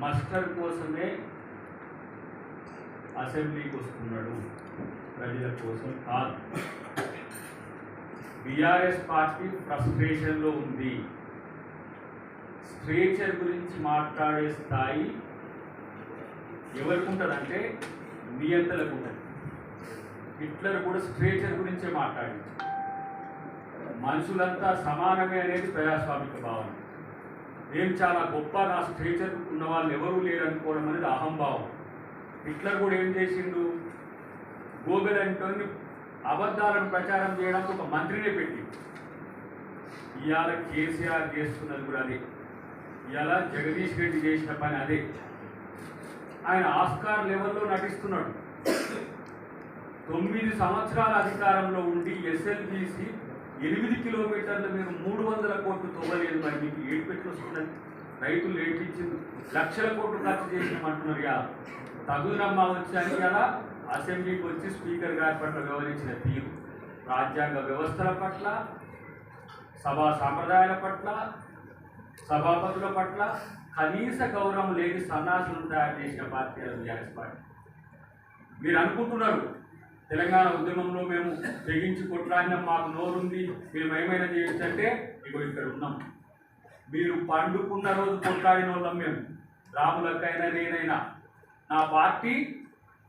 Muster కోసమే అసెంబ్లీకి వస్తున్నాడు ప్రజల కోసం కాదు. బీఆర్ఎస్ పార్టీ ఫ్రస్ట్రేషన్లో ఉంది. స్ట్రేచర్ గురించి మాట్లాడే స్థాయి ఎవరికి ఉంటుందంటే నియంతలకు ఉంటుంది హిట్లర్ కూడా స్ట్రేచర్ గురించే మాట్లాడింది. మనుషులంతా సమానమే అనేది ప్రజాస్వామిక భావన. నేను చాలా గొప్ప నా స్ట్రేచర్ ఉన్న వాళ్ళు ఎవరూ లేరనుకోవడం అనేది అహంభావం. హిట్లర్ కూడా ఏం చేసిండు? గోబెల్ అంటోని అబద్ధాలను ప్రచారం చేయడానికి ఒక మంత్రినే పెట్టి ఇవాళ కేసీఆర్ చేస్తున్నది కూడా అదే. ఇవాళ జగదీష్ రెడ్డి చేసిన పని అదే. ఆయన ఆస్కార్ లెవెల్లో నటిస్తున్నాడు. తొమ్మిది సంవత్సరాల అధికారంలో ఉండి ఎస్ఎల్బిసి ఎనిమిది కిలోమీటర్లు మీరు మూడు వందల కోట్లు తవ్వలేదు మరి మీకు ఏడు పెట్టి రైతులు ఏడ్పించింది లక్షల కోట్లు ఖర్చు చేసినామంటున్నారు ఇక తగుదనమ్మా వచ్చాను కదా అసెంబ్లీకి వచ్చి స్పీకర్ గారి పట్ల వ్యవహరించిన తీరు. రాజ్యాంగ వ్యవస్థల పట్ల సభా సాంప్రదాయాల పట్ల సభాపతుల పట్ల కనీస గౌరవం లేని సన్నాసులను తయారు చేసిన పార్టీ అది బీఆర్ఎస్ పార్టీ మీరు అనుకుంటున్నారు తెలంగాణ ఉద్యమంలో మేము తెగించి కొట్లాడినాం మాకు నోరుంది మేము ఏమైనా చేయొచ్చు అంటే ఇగో ఇక్కడ ఉన్నాం. మీరు పండుకున్న రోజు కొట్లాడిన వాళ్ళం మేము. రాములకైనా నేనైనా. నా పార్టీ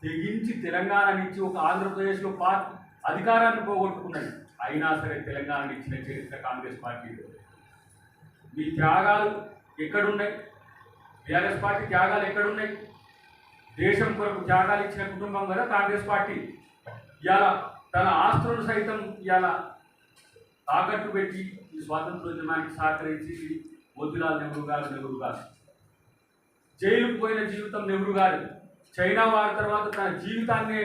తెగించి తెలంగాణ నుంచి ఒక ఆంధ్రప్రదేశ్లో పార్టీ అధికారాన్ని పోగొట్టుకున్నది. అయినా సరే తెలంగాణ ఇచ్చిన చరిత్ర కాంగ్రెస్ పార్టీ మీ త్యాగాలు ఎక్కడున్నాయి? టీఆర్ఎస్ పార్టీ త్యాగాలు ఎక్కడున్నాయి? దేశం కొరకు త్యాగాలు ఇచ్చిన కుటుంబం కదా కాంగ్రెస్ పార్టీ. ఇవాళ తన ఆస్తులను సైతం ఇవాళ తాకట్టు పెట్టి ఈ స్వాతంత్రోద్యమానికి సహకరించి మోతిలాల్ నెహ్రూ గారు నెహ్రూ గారు. జైలుకు పోయిన జీవితం నెహ్రూ గారు. చైనా వారి తర్వాత తన జీవితాన్నే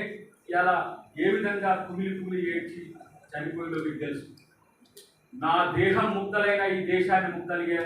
ఇలా ఏ విధంగా కుమిలి కుమిలి ఏడ్చి చనిపోయిందో మీకు తెలుసు. నా దేహం ముక్కలైన ఈ దేశాన్ని ముక్కలిగే